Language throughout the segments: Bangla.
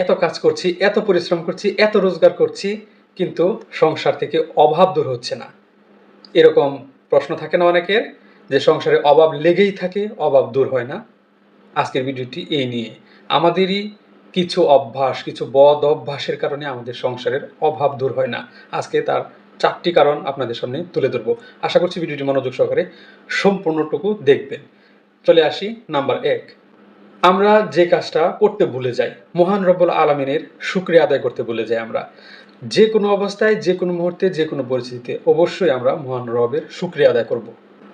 এত কাজ করছি, এত পরিশ্রম করছি, এত রোজগার করছি, কিন্তু সংসার থেকে অভাব দূর হচ্ছে না। এরকম প্রশ্ন থাকে না অনেকের, যে সংসারে অভাব লেগেই থাকে, অভাব দূর হয় না। আজকের ভিডিওটি এই নিয়ে। আমাদেরই কিছু অভ্যাস, কিছু বদ অভ্যাসের কারণে আমাদের সংসারের অভাব দূর হয় না। আজকে তার চারটি কারণ আপনাদের সামনে তুলে ধরবো। আশা করছি ভিডিওটি মনোযোগ সহকারে সম্পূর্ণটুকু দেখবেন। চলে আসি নাম্বার এক। আমরা যে কাজটা করতে ভুলে যাই, মহান রব্বুল আলমিনের শুক্রিয়া আদায় করতে ভুলে যাই আমরা। যে কোনো অবস্থায়, যে কোনো মুহূর্তে, যে কোনো পরিস্থিতিতে অবশ্যই আমরা মহান রবের শুক্রিয়া আদায় করব।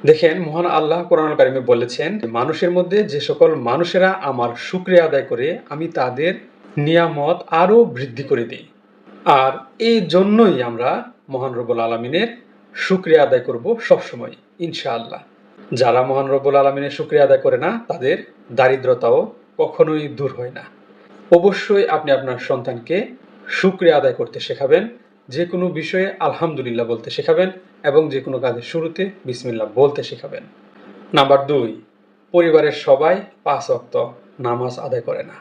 দেখেন, মহান আল্লাহ কোরআন কারিমে বলেছেন মানুষের মধ্যে যে সকল মানুষেরা আমার শুক্রিয়া আদায় করে, আমি তাদের নিয়ামত আরও বৃদ্ধি করে দিই। আর এই জন্যই আমরা মহান রব্বুল আলমিনের শুক্রিয়া আদায় করব সবসময়, ইনশাআল্লাহ। যারা মহান রব্বুল আলমিনের শুক্রিয়া আদায় করে না, তাদের দারিদ্রতাও কখনোই দূর হয় না। অবশ্যই আপনি আপনার সন্তানকে শুক্রিয়া আদায় করতে শেখাবেন, যে কোনো বিষয়ে আলহামদুলিল্লাহ বলতে শেখাবেন এবং যে কোনো কাজের শুরুতে বিসমিল্লাহ বলতে শেখাবেন। নাম্বার দুই, পরিবারের সবাই পাঁচ অক্ত নামাজ আদায় করে না।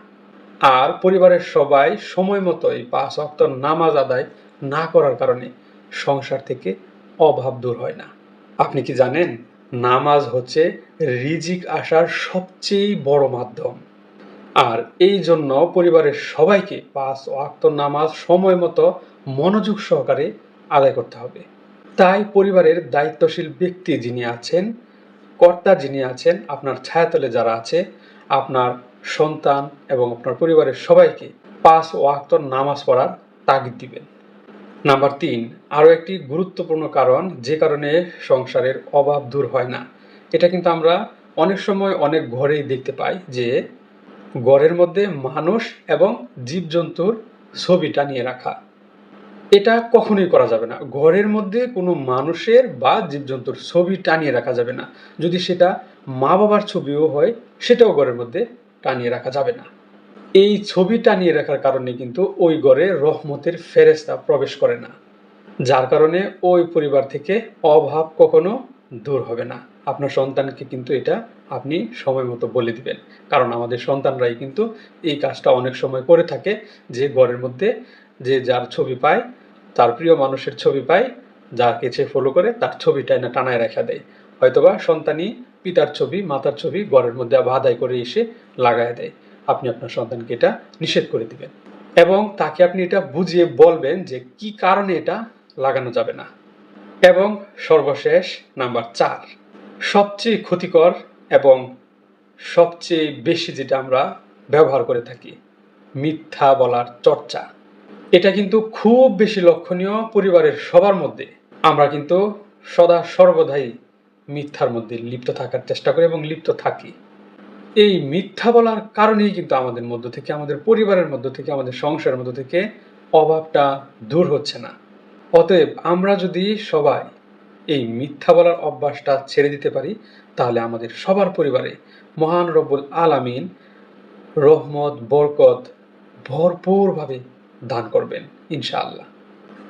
আর পরিবারের সবাই সময় মতো এই পাঁচ অক্ত নামাজ আদায় না করার কারণে সংসার থেকে অভাব দূর হয় না। আপনি কি জানেন নামাজ হচ্ছে রিজিক আসার সবচেয়ে বড় মাধ্যম। আর এই জন্য পরিবারের সবাইকে পাঁচ ওয়াক্ত নামাজ সময় মতো মনোযোগ সহকারে আদায় করতে হবে। তাই পরিবারের দায়িত্বশীল ব্যক্তি যিনি আছেন, কর্তা যিনি আছেন, আপনার ছায়াতলে যারা আছে, আপনার সন্তান এবং আপনার পরিবারের সবাইকে পাঁচ ওয়াক্ত নামাজ পড়ার তাগিদ দিবেন। নাম্বার তিন, আরও একটি গুরুত্বপূর্ণ কারণ যে কারণে সংসারের অভাব দূর হয় না। এটা কিন্তু আমরা অনেক সময় অনেক ঘরেই দেখতে পাই যে ঘরের মধ্যে মানুষ এবং জীবজন্তুর ছবি টানিয়ে রাখা। এটা কখনোই করা যাবে না। ঘরের মধ্যে কোনো মানুষের বা জীবজন্তুর ছবি টানিয়ে রাখা যাবে না। যদি সেটা মা বাবার ছবিও হয়, সেটাও ঘরের মধ্যে টানিয়ে রাখা যাবে না। এই ছবি টানিয়ে রাখার কারণে কিন্তু ওই ঘরে রহমতের ফেরেস্তা প্রবেশ করে না। যার কারণে ওই পরিবার থেকে অভাব কখনো দূর হবে না। আপনার সন্তানকে কিন্তু এটা আপনি সময় মতো বলে দিবেন। কারণ আমাদের সন্তানরাই কিন্তু এই কাজটা অনেক সময় করে থাকে, যে ঘরের মধ্যে যে যার ছবি পায়, তার প্রিয় মানুষের ছবি পায় যাকে সে ফলো করে, তার ছবিটা এনে টানায় রেখা দেয়। হয়তোবা সন্তানই পিতার ছবি, মাতার ছবি ঘরের মধ্যে আবার বাধাই করে এসে লাগায় দেয়। আপনি আপনার সন্তানকে এটা নিষেধ করে দিবেন। এবং তাকে আপনি এটা বুঝিয়ে বলবেন যে কি কারণে এটা লাগানো যাবে না। এবং সর্বশেষ নাম্বার চার, সবচেয়ে ক্ষতিকর এবং সবচেয়ে বেশি যেটা আমরা ব্যবহার করে থাকি, মিথ্যা বলার চর্চা। এটা কিন্তু খুব বেশি লক্ষণীয় পরিবারের সবার মধ্যে। আমরা কিন্তু সদা সর্বদাই মিথ্যার মধ্যে লিপ্ত থাকার চেষ্টা করি এবং লিপ্ত থাকি। এই মিথ্যা বলার কারণেই কিন্তু আমাদের মধ্য থেকে, আমাদের পরিবারের মধ্য থেকে, আমাদের সংসারের মধ্য থেকে অভাবটা দূর হচ্ছে না। অতএব আমরা যদি সবাই এই মিথ্যা বলার অভ্যাসটা ছেড়ে দিতে পারি, তাহলে আমাদের সবার পরিবারে মহান রব্বুল আলামিন রহমত, বরকত ভরপুরভাবে দান করবেন, ইনশাআল্লাহ।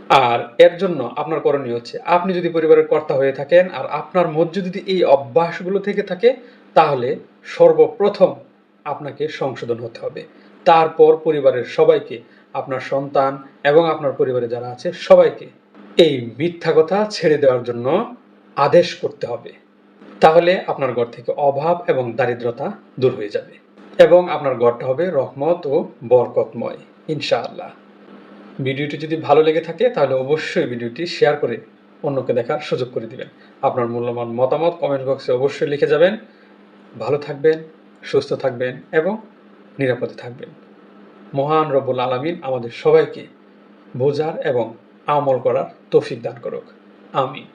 আর এর জন্য আপনার করণীয় হচ্ছে, আপনি যদি পরিবারের কর্তা হয়ে থাকেন আর আপনার মধ্যে যদি এই অভ্যাসগুলো থেকে থাকে তাহলে সর্বপ্রথম আপনাকে সংশোধন হতে হবে। তারপর পরিবারের সবাইকে, আপনার সন্তান এবং আপনার পরিবারে যারা আছে, সবাইকে এই মিথ্যা কথা ছেড়ে দেওয়ার জন্য আদেশ করতে হবে। তাহলে আপনার ঘর থেকে অভাব এবং দারিদ্রতা দূর হয়ে যাবে এবং আপনার ঘরটা হবে রহমত ও বরকতময়, ইনশাআল্লাহ। ভিডিওটি যদি ভালো লেগে থাকে, তাহলে অবশ্যই ভিডিওটি শেয়ার করে অন্যকে দেখার সুযোগ করে দিবেন। আপনার মূল্যবান মতামত কমেন্ট বক্সে অবশ্যই লিখে যাবেন। ভালো থাকবেন, সুস্থ থাকবেন এবং নিরাপদে থাকবেন। মহান রব্বুল আলমিন আমাদের সবাইকে বোঝার এবং আমল করার তৌফিক দান করুক। আমিন।